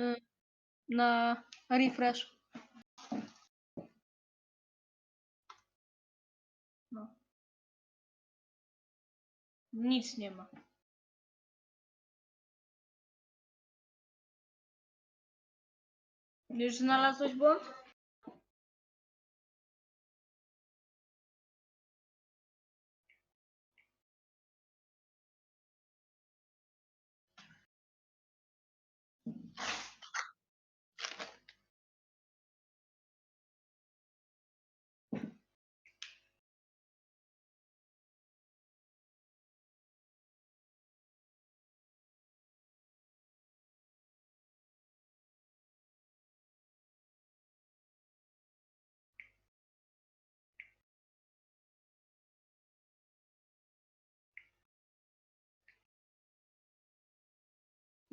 y, na refresh. No. Nic nie ma. Już znalazłeś błąd?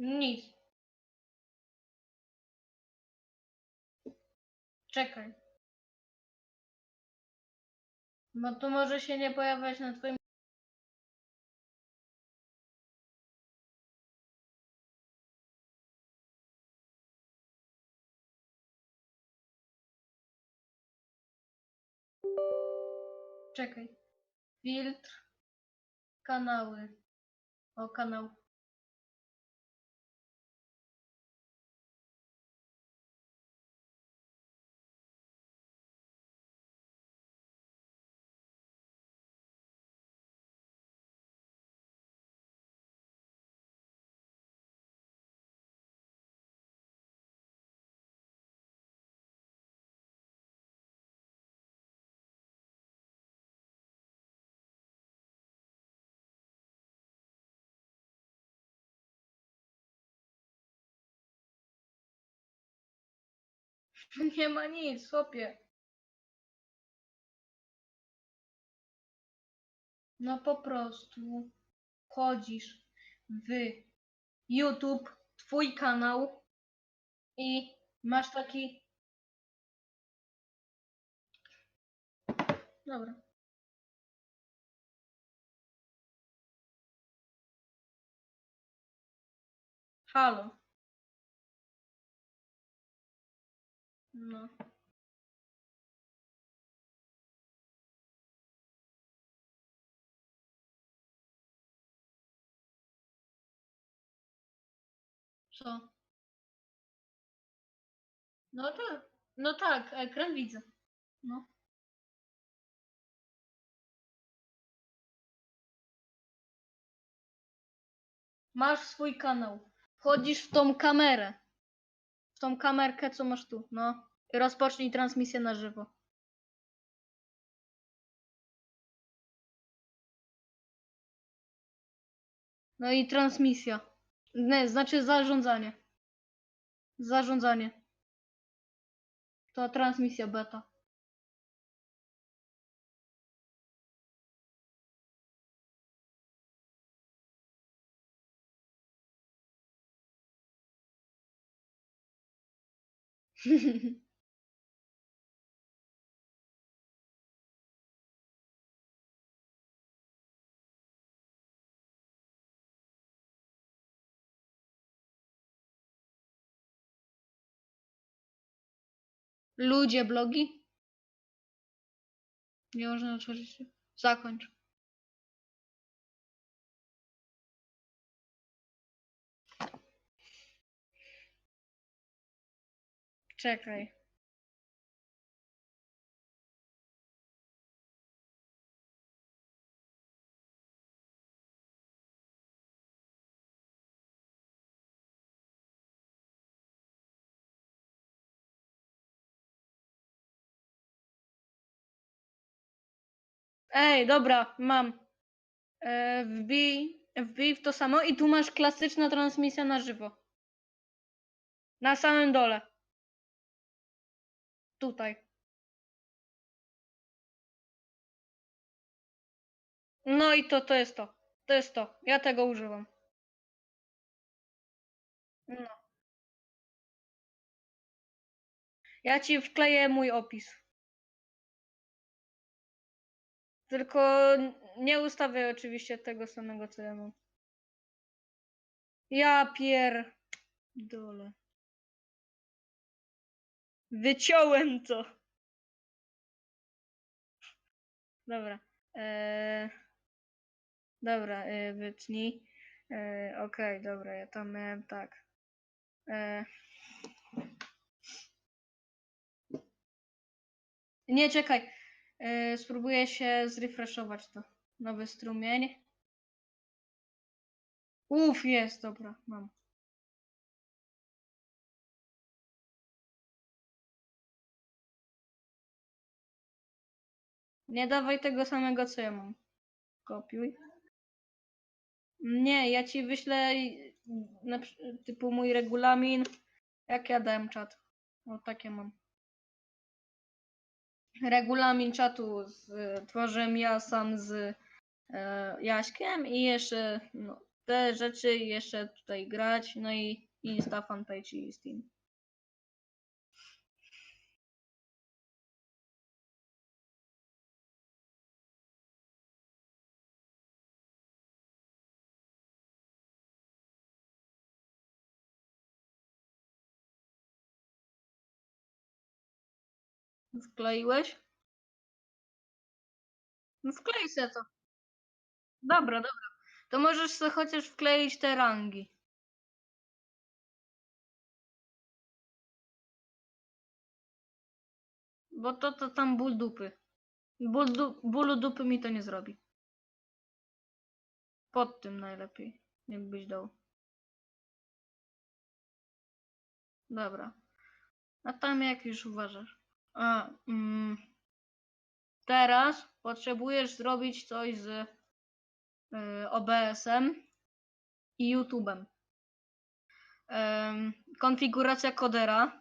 Nic. Czekaj. Bo to może się nie pojawiać na twoim... Czekaj. Filtr. Kanały. O, kanał. Nie ma nic, chłopie. No po prostu wchodzisz w YouTube, twój kanał i masz taki. Dobra. Halo. No. Co? No tak. No tak, ekran widzę. No. Masz swój kanał. Wchodzisz w tą kamerę. Tą kamerkę, co masz tu. No. I rozpocznij transmisję na żywo. No i transmisja. Nie, znaczy zarządzanie. Zarządzanie. To transmisja beta. Ludzie blogi? Nie można otworzyć. Zakończ. Czekaj. Ej, dobra, mam. E, wbij, wbij w to samo i tu masz klasyczna transmisja na żywo. Na samym dole. Tutaj. No i to, to jest to. To jest to. Ja tego używam. No. Ja ci wkleję mój opis. Tylko nie ustawiaj oczywiście tego samego, co ja mam. Ja pier... Dole. Wyciąłem to. Dobra. Eee, dobra, e, wytnij. E, Okej, dobra, ja tam miałem tak. E, nie, czekaj. E, spróbuję się zrefreshować to. Nowy strumień. Uf, jest, dobra, mam. Nie dawaj tego samego, co ja mam. Kopiuj. Nie, ja ci wyślę na, typu mój regulamin, jak ja dałem czat. O, takie mam. Regulamin czatu z, tworzę ja sam z e, Jaśkiem i jeszcze no, te rzeczy jeszcze tutaj grać, no i Insta, fanpage i Steam. Wkleiłeś? No wklej se to. Dobra, dobra. To możesz sobie chociaż wkleić te rangi. Bo to, to tam ból dupy. Ból du bólu dupy mi to nie zrobi. Pod tym najlepiej, jakbyś dał. Dobra. A tam jak już uważasz? A, mm, teraz potrzebujesz zrobić coś z y, OBS-em i YouTube'em. Em, konfiguracja kodera.